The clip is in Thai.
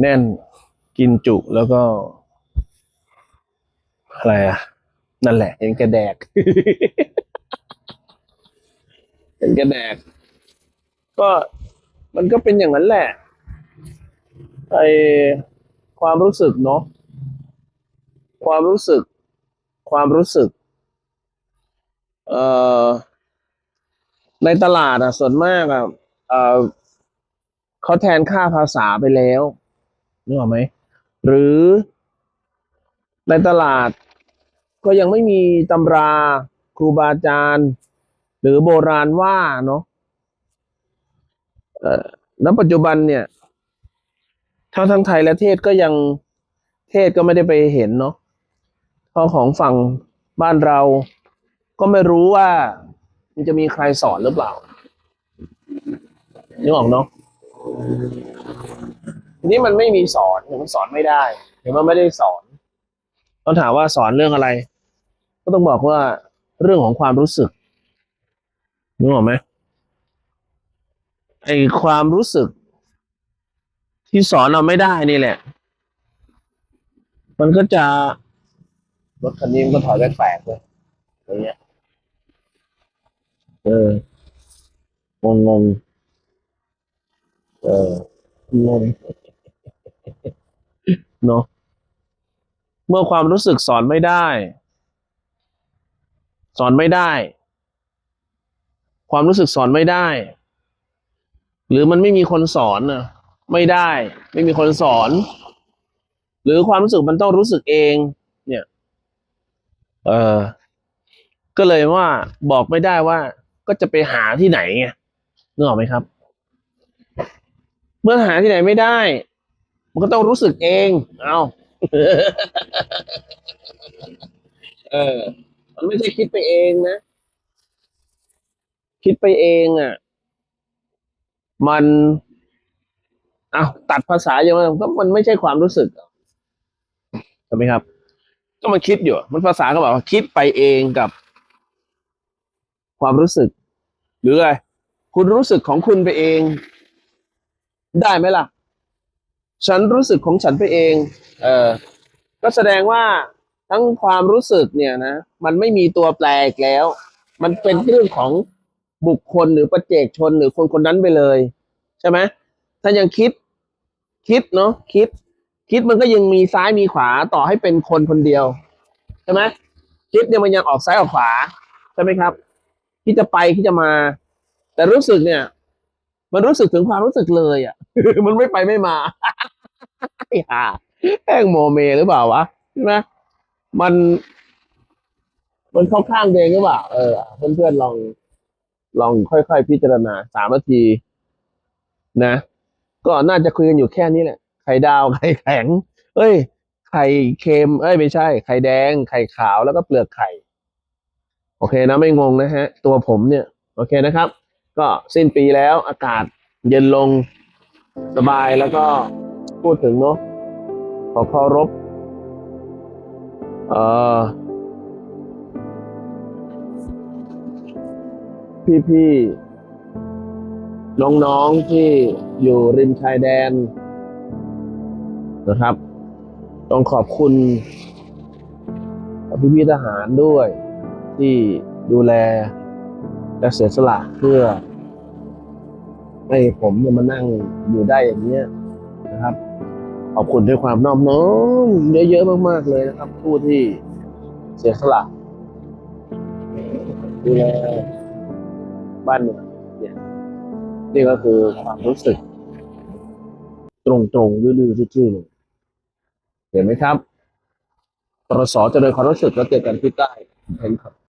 แน่นกินจุแล้วก็ อะไรอะ นั่นแหละ เห็นแกแดก เห็นแกแดก ก็มันก็เป็นอย่างนั้นแหละไอความรู้สึกเนาะความรู้สึก ความรู้สึก เอ่อในตลาดอะ ส่วนมากอะเอ่อเขาแทนค่าภาษาไปแล้ว นึกออกไหมหรือในตลาดก็ยังไม่มีตำราครูบาอาจารย์ หรือโบราณว่าเนาะเอ่อณปัจจุบันเนี่ยทั้งทั้งไทยและเทศก็ยังเทศก็ไม่ได้ไปเห็นเนาะเพราะของฝั่งบ้านเรา ก็ไม่รู้ว่ามันจะมีใครสอนหรือเปล่านึกออกเนาะ ทีนี้มันไม่มีสอนหรือมันสอนไม่ได้หรือมันไม่ได้สอนต้องถามว่าสอนเรื่องอะไร ก็ต้องบอกว่าเรื่องของความรู้สึกนึกออกไหมไอความรู้สึก ที่สอนเราไม่ได้นี่แหละ มันก็จะรถคันนี้มันก็ถอยแปลกๆเลยอย่างเงี้ยเอองงงเอองง เนาะเมื่อความรู้สึกสอนไม่ได้ สอนไม่ได้ ความรู้สึกสอนไม่ได้ หรือมันไม่มีคนสอนนะไม่ได้ ไม่มีคนสอน หรือความรู้สึกมันต้องรู้สึกเอง เนี่ย เออก็เลยว่าบอกไม่ได้ว่า ก็จะไปหาที่ไหนไงนึกออกไหมครับ เมื่อหาที่ไหนไม่ได้ มันก็ต้องรู้สึกเอง เอาเออ มันไม่ใช่คิดไปเองนะ คิดไปเองอะ มันอ้าวตัดภาษาอย่างนั้นก็มันไม่ใช่ความรู้สึกอะใช่ไหมครับ ก็มันคิดอยู่ มันภาษาก็บอกว่าคิดไปเองกับ ความรู้สึก หรืออะไรคุณรู้สึกของคุณไปเอง ได้ไหมล่ะ ฉันรู้สึกของฉันไปเอง เออก็แสดงว่าทั้งความรู้สึกเนี่ยนะ มันไม่มีตัวแปรอีกแล้ว มันเป็นเรื่องของบุคคลหรือประเจกชนหรือคนคนนั้นไปเลย ใช่ไหมถ้ายังคิดคิดเนาะคิด คิดมันก็ยังมีซ้ายมีขวาต่อให้เป็นคนคนเดียวใช่ไหมคิดเนี่ยมันยังออกซ้ายออกขวาใช่ไหมครับคิดจะไปคิดจะมา แต่รู้สึกเนี่ย มันรู้สึกถึงความรู้สึกเลยอะ มันไม่ไปไม่มา ไอ้ห่าแป้งโมเมหรือเปล่าวะใช่ไหมมัน มันเข้าข้างตัวเองหรือเปล่าเออเพื่อนๆลอง ลองค่อยๆพิจารณาสามนาที นะ ก็น่าจะคุยกันอยู่แค่นี้แหละไข่ดาวไข่แข็ง เอ้ย ไข่เค็ม เอ้ยไม่ใช่ ไข่แดง ไข่ขาวแล้วก็เปลือกไข่ โอเคนะไม่งงนะฮะ ตัวผมเนี่ย โอเคนะครับ ก็สิ้นปีแล้วอากาศเย็นลงสบายแล้วก็ พูดถึงเนาะขอเคารพเอ่พี่ๆน้องๆที่อยู่ริมชายแดนนะครับ ต้องขอบคุณพี่ๆทหารด้วย ที่ดูแลและเสียสละเพื่อให้ผมมานั่งอยู่ได้อย่างเนี้ย นะครับ ขอบคุณด้วยความนอบน้อมเยอะๆมากๆเลยนะครับ ผู้ที่เสียสละดูแลบ้านเมืองเนี่ยนี่ก็คือความรู้สึก ตรงๆดื้อๆทื่อๆเห็นไหมครับตรสเจริญความรู้สึกแล้วเจอกันที่ใต้เห็นครับ